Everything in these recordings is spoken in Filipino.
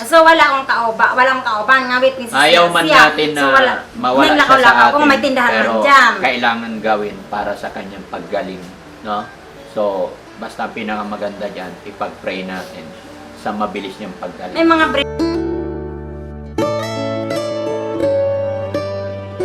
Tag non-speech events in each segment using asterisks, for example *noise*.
So wala akong kaoba, walang kaoban nga witness Ayaw man siya. natin na so, wala, mawala siya sa atin. may tindahan pero man dyan. kailangan gawin para sa kanyang paggaling. No? So, basta pinakamaganda dyan, ipag-pray natin sa mabilis niyang May paggaling. mga bre-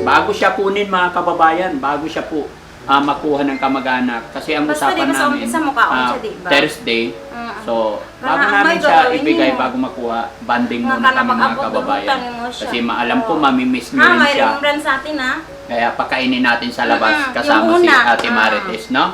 Bago siya kunin mga kababayan, bago siya po ah, makuha ng kamag-anak. Kasi ang Basta usapan di ba sa namin, umpisa mukhaon ah, siya, di ba? Thursday, Mm. So, bago Kana, namin may siya gagawin ibigay, mo. bago makuha, banding Nga muna kami mga kababayan. bubutan mo siya. Kasi maalam ko, Oo. mamimiss nyo ha, rin may siya. remembrance sa atin ha. Kaya pakainin natin sa labas Mm-mm, kasama yung si una. Ate Ah. Marites, no?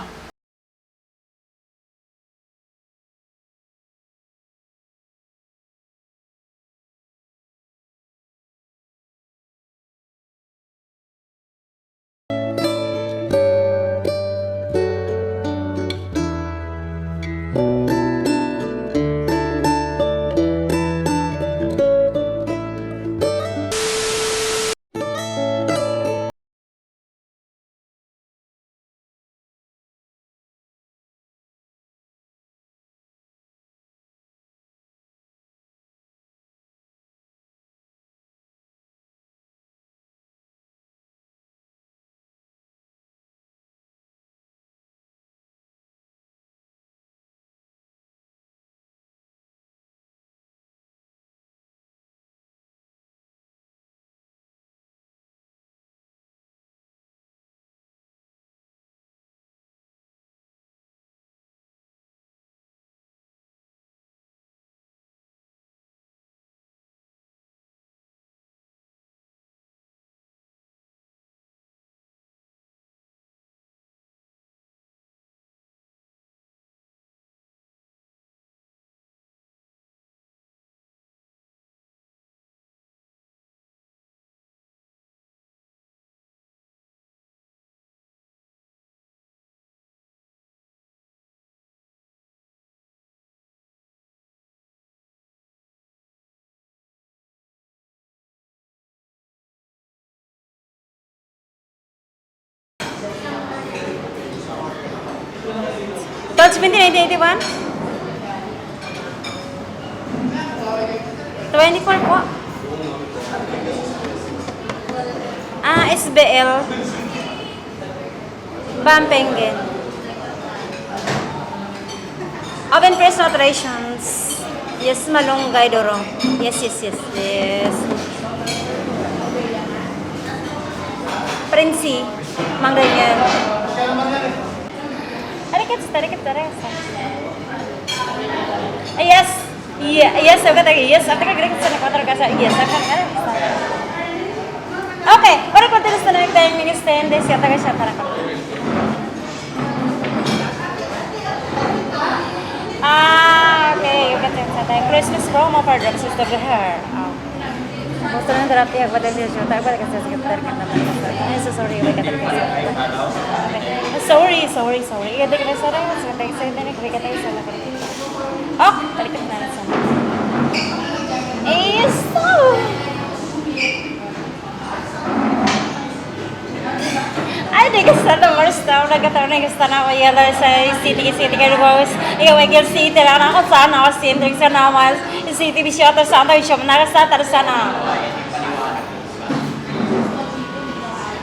1981? 24 po. Ah, SBL. Bampengen. Open press alterations. Yes, malunggay dorong. Yes, yes, yes, yes. Prinsi. Mang Arikat, arikat, arikat. Ah, Yes. Yeah, yes, aku kata yes. Aku kata great sana kata kata yes. Aku kata Okay, ora ko terus na yung time minutes 10 days yata ka siya para. Ah, okay. Kata sa tayo. Christmas promo for drugs is the hair. Gusto nang therapy ako dahil siya tayo para kasi sa sekretar ka naman. Ay, so sorry. Wala ka talaga sa Okay. Sorry, sorry, sorry. Iya, dek sa rin. Sa tayo sa rin. Kaya tayo sa lakad. Oh, balikan na sa. Eh, so. Ay, ka sa number star. Nagkataon na gusto na ako yellow sa city. City rose. Ikaw ay girl city. Lang ako sana ako city. Sa naman. City bisyo. Tapos sa tayo siya. Manarasa. Tapos sana.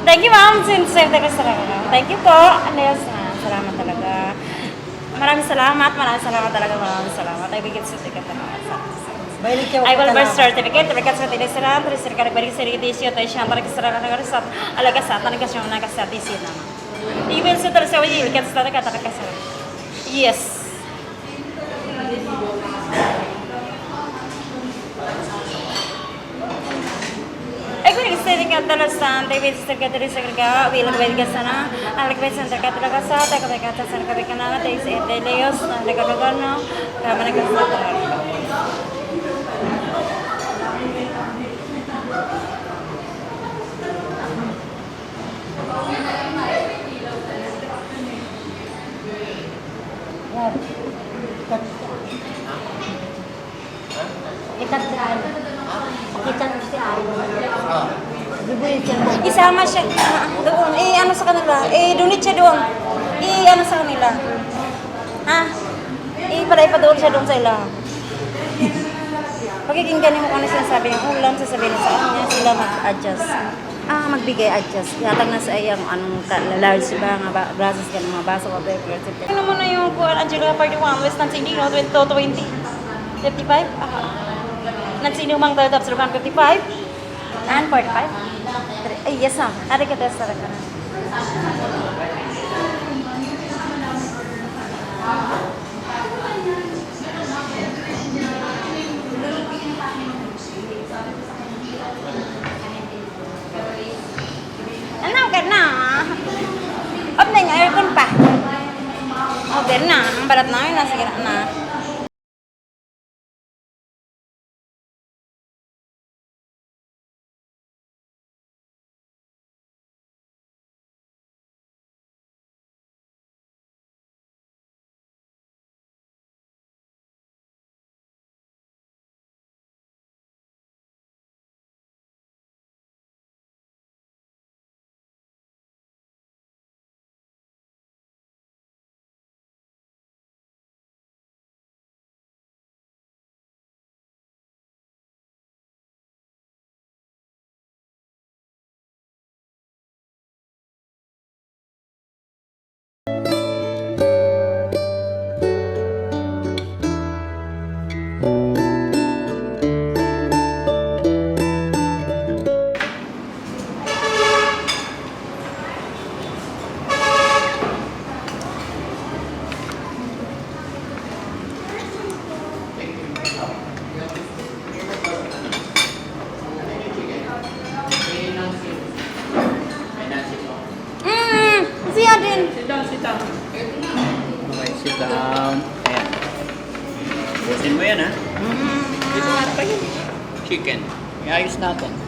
Thank you, ma'am. Sincere ka sa Thank you po. Anels, salamat talaga. Maraming salamat. Maraming salamat talaga. Maraming salamat. Ay, bigyan sa ticket na Balik siya I will birth certificate, terdekat sa tinisiran, terdekat balik sa edisyo, tayo siya, terdekat sa rakan sa alaga sa tanong kasi yung nakasa disi na. Email sa terdekat sa wajil, kat sa terdekat sa Yes. Ay, kung nag-study ka talasan, tayo bin sa terdekat terdekat sa kerja, bilang balik ka sana, alagbay sa terdekat terdekat sa, tayo kabay ka sa kabay ka na, tayo sa eteleos, na nagkakaroon, no, kama nagkasa terdekat. Ikat si Ay. Ikat si Ay. Dibuin siya. Isama siya doon. Eh, ano sa kanila? Eh, dunit siya doon. Eh, ano sa kanila? Ha? Eh, paday pa doon siya doon sa ila. Pakikinggan mo kung ano sinasabi ng ulam, sasabihin sa kanya, sila mag-adjust. Ah, magbigay adjust. Yatag na sa iyang anong ka, large ba, nga ba, glasses ka mga baso, whatever. etc. Ano mo na yung kuwan, Angela, part 1, West Nansini, no? 20, 55? Ah. Nansini umang tayo tapos 55? And 45? Ay, yes, ma'am. Test ka na. Ano, ka na? Up na aircon pa. Okay na. Ang balat namin gina na.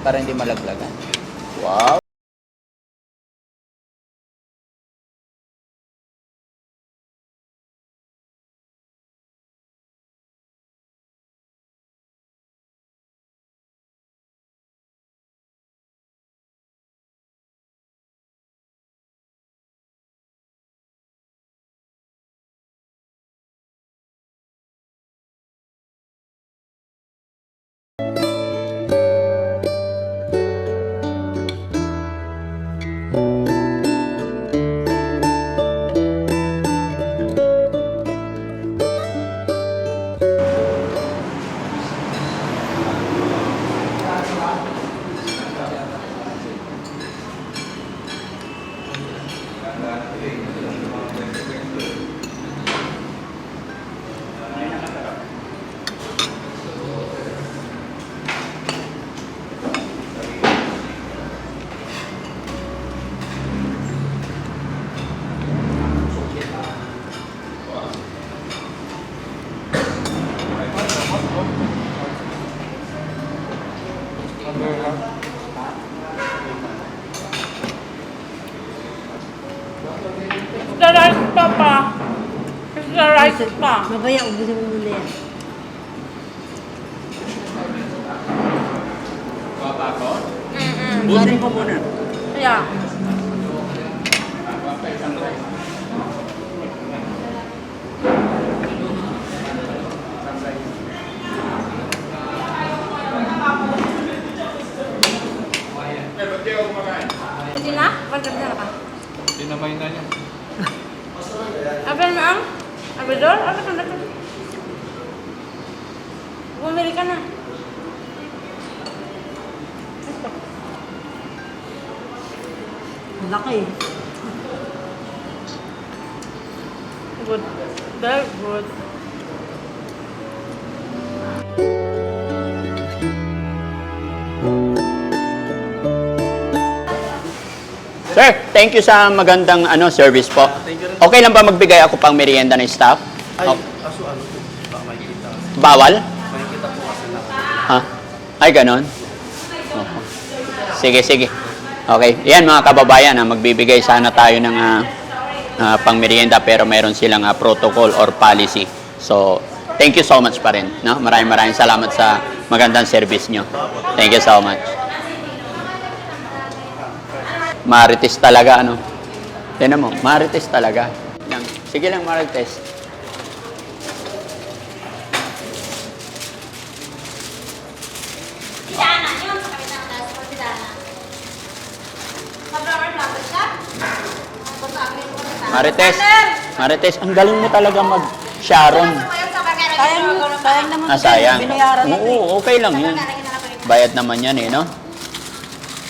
Para hindi malaglagan. Wow! Rice pa. Mabaya, ubusin mo muna yan. Papa ko? Mm-mm. Busin ko muna. Yeah. Hindi na? Ba't gabi na ka? Dinamay na niya. Abel mo ang? Abedor? Ano na Bumili ka na. Ang laki. Good. Very good. Thank you sa magandang ano service po. Okay lang ba magbigay ako pang merienda ng staff? Ay, Oh, aso ano po, baka makikita. bawal? Makikita po kasi na. Ha? Ay, ganon? Opo. Sige, sige. Okay. Yan mga kababayan, ha, magbibigay sana tayo ng ah, ah, pang merienda pero meron silang ah, protocol or policy. So, thank you so much pa rin. No? Maraming maraming salamat sa magandang service nyo. Thank you so much. Marites talaga, ano? Tinan mo, Marites talaga. Lang. Sige lang, Marites. Pidana, yun. Kapit ng taas po, pidana. Sobrang rapid ka? Marites, Marites, ang galing mo talaga mag-sharon. Ah, sayang, sayang naman. Ah, sayang. Oo, okay lang yun. Bayad naman yan eh, no?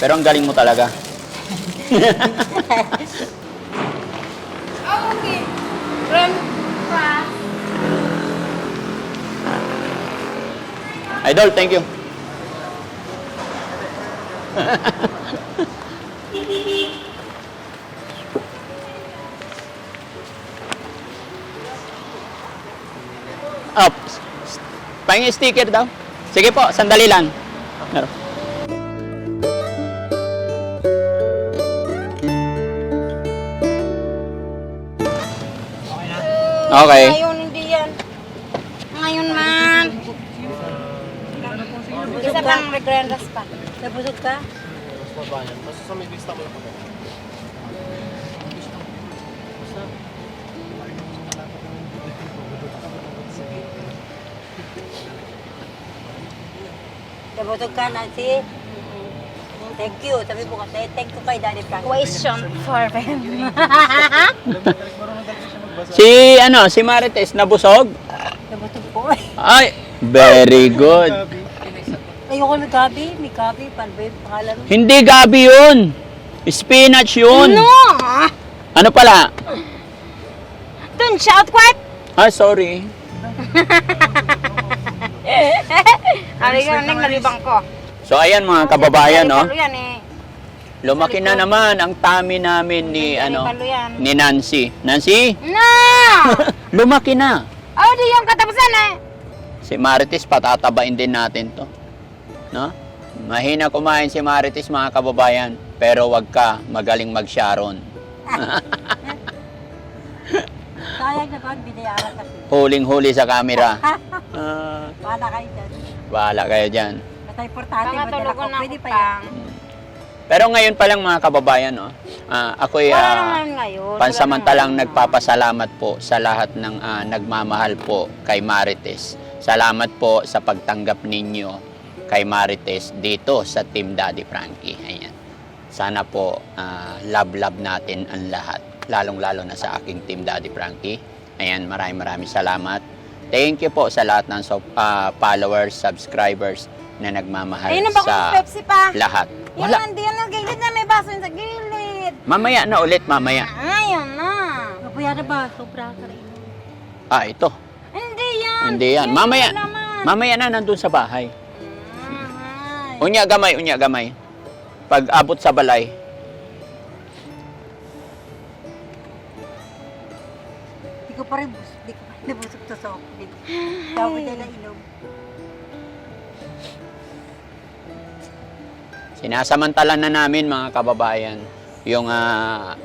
Pero ang galing mo talaga. Okay. Friend. Idol, thank you. *laughs* Up. Pahingin sticker daw. Sige po, sandali lang. Meron. Okay. Ngayon, hindi yan. Ngayon man. Isa pang regrendas pa. Nabusog ka? Basta sa may lista ko lang ako. Nabusog ka, Nancy? Thank you. Sabi mo kasi, thank you kay Daddy Frank. Question for them. *laughs* Si ano, si Marites nabusog? Nabusog ko. *laughs* Ay, very good. Ayoko may gabi. May gabi. Paano ba yung pangalan? Hindi gabi yun. Spinach yun. no! Ano pala? Don't shout quiet! Ah, sorry. *laughs* Ari ka, nang nalibang ko. So ayan mga kababayan, no? Palo yan eh. Lumaki na naman ang tummy namin ni ano ni Nancy. Nancy, No! *laughs* lumaki na. oh, di yung katapusan eh. Si Marites patatabain din natin 'to. No? Mahina kumain si Marites mga kababayan, pero wag ka magaling mag-Sharon. *laughs* Sayang naman, binayaran kasi. Huling-huli sa camera. *laughs* Ah, Wala kayo dyan. bahala kayo diyan. Basta importante, Mga madala ko. na Pwede pa yan. Pero ngayon pa lang mga kababayan, no? Wala ah, naman ngayon. Pansamantalang nagpapasalamat po sa lahat ng ah, nagmamahal po kay Marites. Salamat po sa pagtanggap ninyo kay Marites dito sa Team Daddy Frankie. Ayan. Sana po ah, love-love natin ang lahat. Lalong-lalo na sa aking Team Daddy Frankie. Ayan, maraming maraming salamat. Thank you po sa lahat ng so, ah, followers, subscribers na nagmamahal Ayun na ba kung sa Pepsi pa? lahat. Yan Wala. na, diyan na gilid na may baso yun sa gilid. Mamaya na ulit, mamaya. Ayun na. Mabuya na ba? Sobra ka rin. Ah, ito. Hindi yan. Hindi yan. Yan Mamaya, yung laman. mamaya na nandun sa bahay. Ay. Unya gamay, unya gamay. Pag abot sa balay, Hindi ko pa rin bus. Hindi ko pa rin nabusog to sa opening. Dapat na nainom. Sinasamantala na namin mga kababayan yung ah,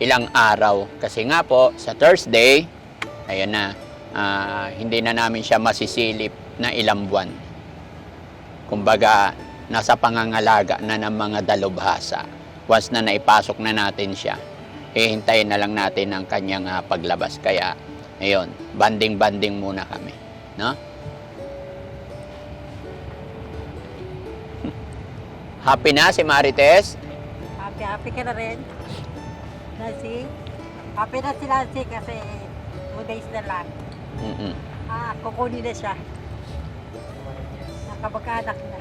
ilang araw. Kasi nga po, sa Thursday, ayan na, ah, hindi na namin siya masisilip na ilang buwan. Kumbaga, nasa pangangalaga na ng mga dalubhasa. Once na naipasok na natin siya, hihintayin na lang natin ang kanyang ah, paglabas. Kaya, ayun, banding-banding muna kami. No? Happy na si Marites? Happy, happy ka na rin. Nancy? Happy na si Nancy kasi two days na lang. Mm-mm. Ah, kukunin na siya. Nakabag-anak na.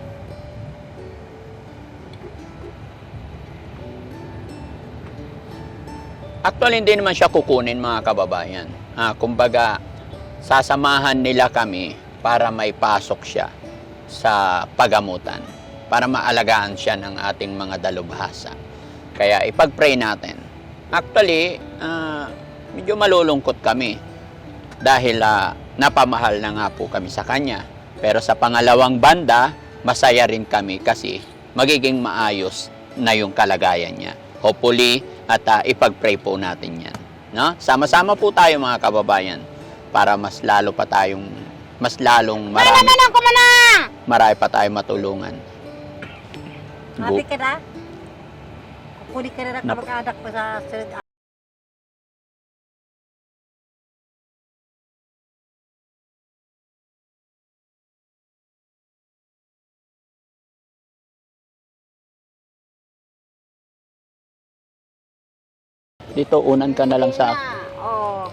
Actually, hindi naman siya kukunin mga kababayan. Ah, kumbaga, sasamahan nila kami para may pasok siya sa pagamutan para maalagaan siya ng ating mga dalubhasa. Kaya ipag-pray natin. Actually, ah, medyo malulungkot kami dahil ah, napamahal na nga po kami sa kanya. Pero sa pangalawang banda, masaya rin kami kasi magiging maayos na yung kalagayan niya. Hopefully, at ah, ipag-pray po natin yan. No? Sama-sama po tayo mga kababayan para mas lalo pa tayong mas lalong Marami. marami pa tayong matulungan. Happy ka na? Kukunin ka na ng kamag-anak mo sa sunod Dito, unan ka na lang sa akin. Oh.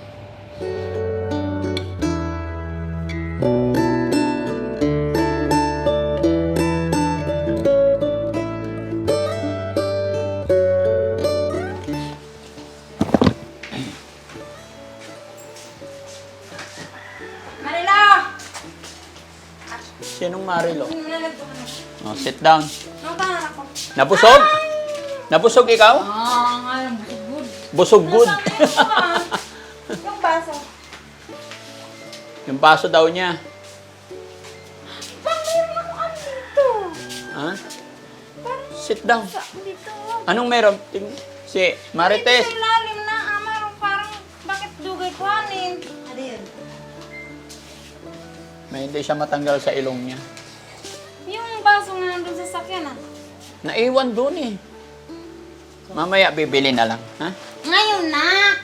Marilo? Oh, sit down. Nakataan ako. Nabusog? Nabusog ikaw? Ah, ngayon, good. Busog good. Yung baso. Yung paso daw niya. Bakit meron ako ano dito? Ha? Sit down. Sa, dito. Anong meron? Ting- Si Marites. sa ilalim na, ah, meron parang, bakit dugay ko anin? Ano yun? May hindi siya matanggal sa ilong niya. Sakyan ah. Naiwan doon eh. Mamaya bibili na lang. Ha? Ngayon na!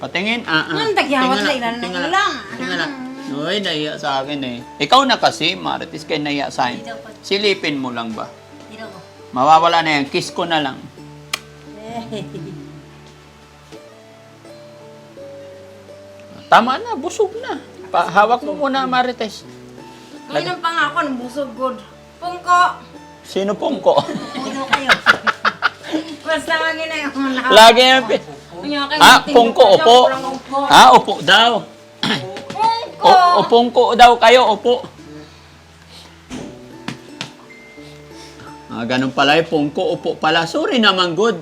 Patingin. Ah, ah. Ang tagyawat na ilan na lang. Tingnan na. Uy, nahiya sa akin eh. Ikaw na kasi, Marites, kaya nahiya sa akin. Silipin mo lang ba? Tino ko. Mawawala na yan. Kiss ko na lang. *laughs* Tama na, busog na. Pa, hawak mo muna, Marites. Ngayon ang pangako ng busog good. Pungko! Sino pong ko? Tino kayo. Basta lagi na yung mga Lagi yan. pi- Ah, pungko, upo. Ah, upo daw. Pungko! O, upong ko daw kayo, upo. Ah, ganun pala yung pungko, upo pala. Sorry naman, good.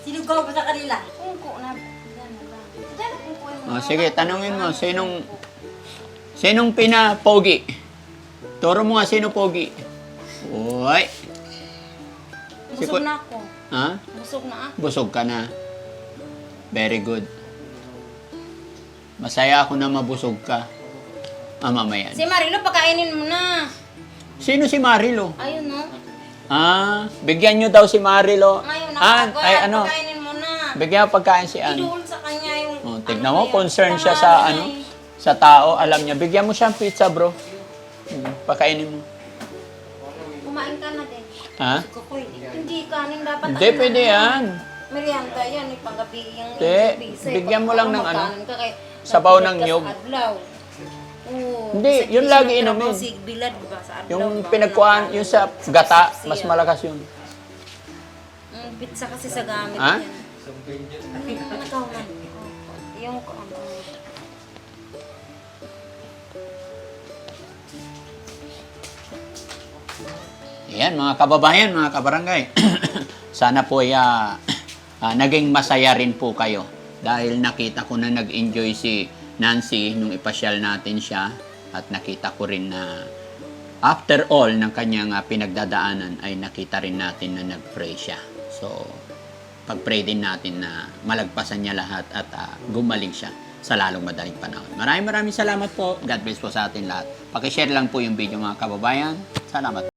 Sinugaw ko sa kanila. Pungko na. Yan na lang. Diyan yung Ah, sige, tanungin mo, sinong, sinong pina-pogi? Turo mo nga, sino pogi? Uy. Busog na ako. Ha? Busog na ako. Busog ka na. Very good. Masaya ako na mabusog ka. Ah, mamaya. Si Marilo, pakainin mo na. Sino si Marilo? Ayun no. Ah, bigyan nyo daw si Marilo. Ngayon Ah, ay ano, Pakainin mo na. bigyan mo pagkain si Ann. Idool sa kanya yung... Oh, tignan ano mo, na yun, concern siya sa ano, eh. sa tao. Alam niya, bigyan mo siya ng pizza, bro. Hmm, pakainin mo. Kumain ka na din. Ha? Hindi kanin dapat. Hindi, ano pwede na. yan. Merienda yan, eh, paggabi yung Hindi, eh. bigyan mo lang ng ano, sabaw ng. Oo, Hindi, yun lagi inumin. Yung pinagkuhan, yung sa gata, mas malakas yun. Mm, pizza kasi sa gamit Ha? yan. Mm, ikaw man. Yung ano. Yan, mga kababayan, mga kabarangay. *clears throat* Sana po ay ah, *clears throat* ah, naging masaya rin po kayo. Dahil nakita ko na nag-enjoy si Nancy nung ipasyal natin siya. At nakita ko rin na after all ng kanyang ah, pinagdadaanan ay nakita rin natin na nag-pray siya. So, pag-pray din natin na malagpasan niya lahat at ah, gumaling siya sa lalong madaling panahon. Maraming maraming salamat po. God bless po sa atin lahat. Pakishare lang po yung video mga kababayan. Salamat.